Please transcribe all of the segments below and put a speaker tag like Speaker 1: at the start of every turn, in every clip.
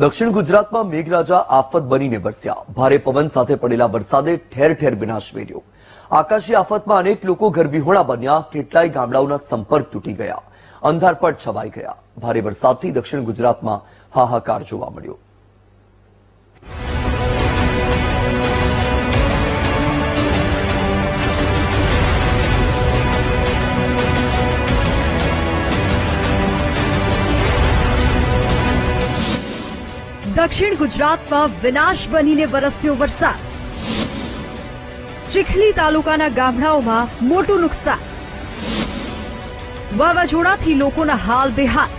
Speaker 1: દક્ષિણ ગુજરાતમાં મેઘરાજા આફત બનીને વરસ્યા. ભારે પવન સાથે પડેલા વરસાદે ઠેર ઠેર વિનાશ વેર્યો. આકાશી આફતમાં અનેક લોકો ઘરવિહોણા બન્યા. કેટલાય ગામડાઓના સંપર્ક તૂટી ગયા. અંધારપટ છવાઈ ગયા. ભારે વરસાદથી દક્ષિણ ગુજરાતમાં હાહાકાર જોવા મળ્યો.
Speaker 2: દક્ષિણ ગુજરાતમાં વિનાશ બનીને વરસ્યો વરસાદ. ચીખલી તાલુકાના ગામડાઓમાં મોટું નુકસાન. વાવાઝોડાથી લોકોના હાલ બેહાલ.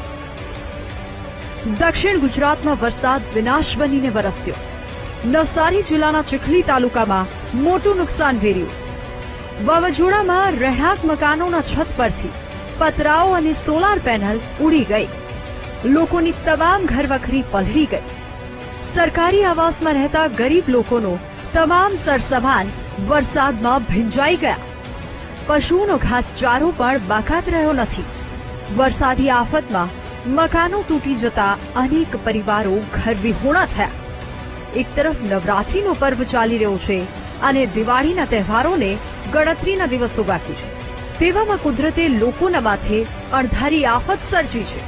Speaker 2: દક્ષિણ ગુજરાતમાં વરસાદ વિનાશ બનીને વરસ્યો. નવસારી જિલ્લાના ચીખલી તાલુકામાં મોટું નુકસાન વેર્યું વાવાઝોડામાં રહેણાંક મકાનોના છત પરથી પતરાઓ અને સોલાર પેનલ ઉડી ગઈ. લોકોની તમામ ઘરવખરી પલળી ગઈ. સરકારી આવાસમાં રહેતા ગરીબ લોકોનો તમામ સરસભાન વરસાદમાં ભીંજાઈ ગયા. પશુઓનો ઘાસચારો પણ બાકાત રહ્યો નથી. વરસાદી આફતમાં મકાનો તૂટી જતા અનેક પરિવારો ઘરવિહોણા થયા. એક તરફ નવરાત્રીનો પર્વ ચાલી રહ્યો છે અને દિવાળીના તહેવારોને ગણતરીના દિવસો બાકી છે. તેવામાં કુદરતે લોકોના માથે અણધારી આફત સર્જી છે.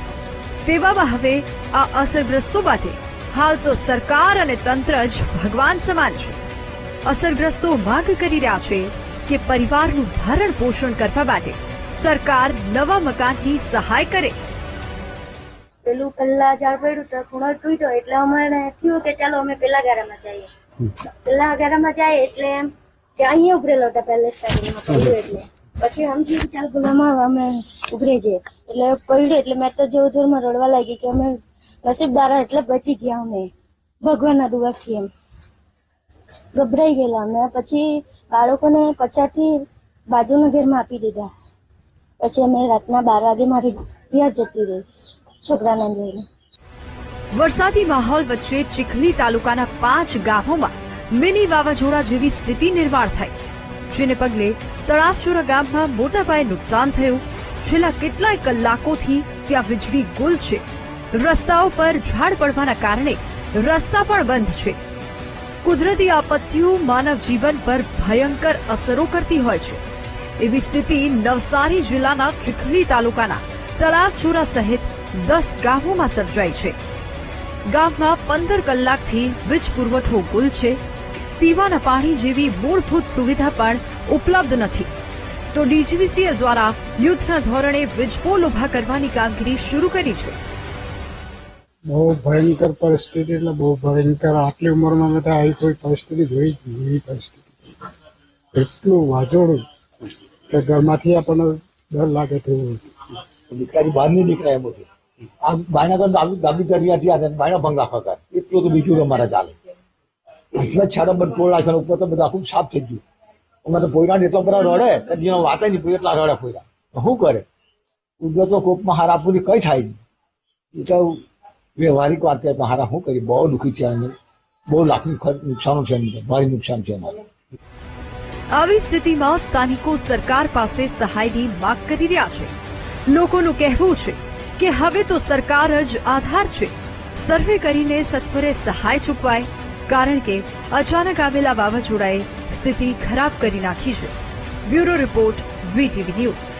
Speaker 2: તેવામાં હવે આ અસરગ્રસ્તો માટે હાલ તો સરકાર અને તંત્ર જ ભગવાન સમાન છે. અસરગ્રસ્તો માંગ કરી રહ્યા છે કે પરિવારનું ભરણ પોષણ કરવા માટે સરકાર નવા મકાનની સહાય કરે.
Speaker 3: પેલું પેલા ઝાડ પડ્યું તો ખૂણો તૂટ્યો એટલે અમારે થયું કે ચાલો અમે પેલા ગારામાં જઈએ. પેલા ગારામાં જાય એટલે એમ કે અહીંયા ઉભરેલો હતા પહેલે સ્ટાર્ટિંગમાં પડ્યું એટલે. પછી સમજી ચાલ ગુલામાં અમે ઉભરે જઈએ એટલે પડ્યું એટલે મેં તો જોર જોરમાં રડવા લાગી કે અમે નસીબદારા એટલે બચી ગયા અમે. ભગવાનના દુઆથી એમ. ગભરાઈ ગયેલા અમે. પછી બાળકોને પછાથી બાજુના ઘેરમાં આપી દીધા. પછી અમે રાતના બાર વાગે મારી વ્યાજ જતી રહી, છોકરાને લઈને.
Speaker 2: વરસાદી માહોલ વચ્ચે ચીખલી તાલુકાના પાંચ ગામોમાં મિની વાવાઝોડા જેવી સ્થિતિ નિર્માણ થઈ. જેને પગલે તળાવચોરા ગામમાં મોટા પાયે નુકસાન થયું. છેલ્લા કેટલાય કલાકોથી ત્યાં વીજળી ગુલ છે. રસ્તાઓ પર ઝાડ પડવાના કારણે રસ્તા પણ બંધ છે. કુદરતી આપત્તિઓ માનવ જીવન પર ભયંકર અસરો કરતી હોય છે. એવી સ્થિતિ નવસારી જિલ્લાના ચીખલી તાલુકાના તળાવચોરા સહિત દસ ગામોમાં સર્જાઈ છે. ગામમાં પંદર કલાકથી વીજ પુરવઠો ગુલ છે. પીવાના પાણી જેવી મૂળભૂત સુવિધા પણ ઉપલબ્ધ નથી. તો ડીજીવીસીએલ દ્વારા યુદ્ધના ધોરણે વીજપોલ ઊભા કરવાની કામગીરી શરૂ કરી છે.
Speaker 4: બહુ ભયંકર પરિસ્થિતિ એટલે બહુ ભયંકર. આટલી ઉંમરમાં મેં આવી કોઈ પરિસ્થિતિ જોઈ જ નહીં, એવી પરિસ્થિતિ. એટલું વાજોડું કે ઘરમાંથી આપણને ડર લાગે તેવું
Speaker 5: દીકરાની બહાર નહીં નીકળાય એમ હતું આ બાયના તો દાબી દાબી કરી હતી આ બાયના ભંગ આખા કર એટલું તો બીજું તો ચાલે. એટલા છાડા બંધ પોળ નાખ્યા, ઉપર તો બધા આખું સાફ થઈ ગયું. અમારે તો પોયરા બધા રડે, કે જેનો વાત નહીં એટલા રડે પોયરા શું કરે? કુદરતો કોપમાં હાર આપવું કઈ થાય નહીં. એટલે વ્યવહારિક વાત કરીએ હારા શું કરીએ? બહુ દુઃખી છે અને બહુ લાખની નુકસાનો છે એમને. ભારે નુકસાન છે અમારે
Speaker 2: આવી સ્થિતિમાં સ્થાનિકો સરકાર પાસે સહાયની માંગ કરી રહ્યા છે. લોકોનું કહેવું છે કે હવે તો સરકાર જ આધાર છે. સર્વે કરીને સત્વરે સહાય ચૂકવાય કારણ કે અચાનક આવેલા વાવાઝોડાએ સ્થિતિ ખરાબ કરી નાખી છે. Bureau report, VTV news.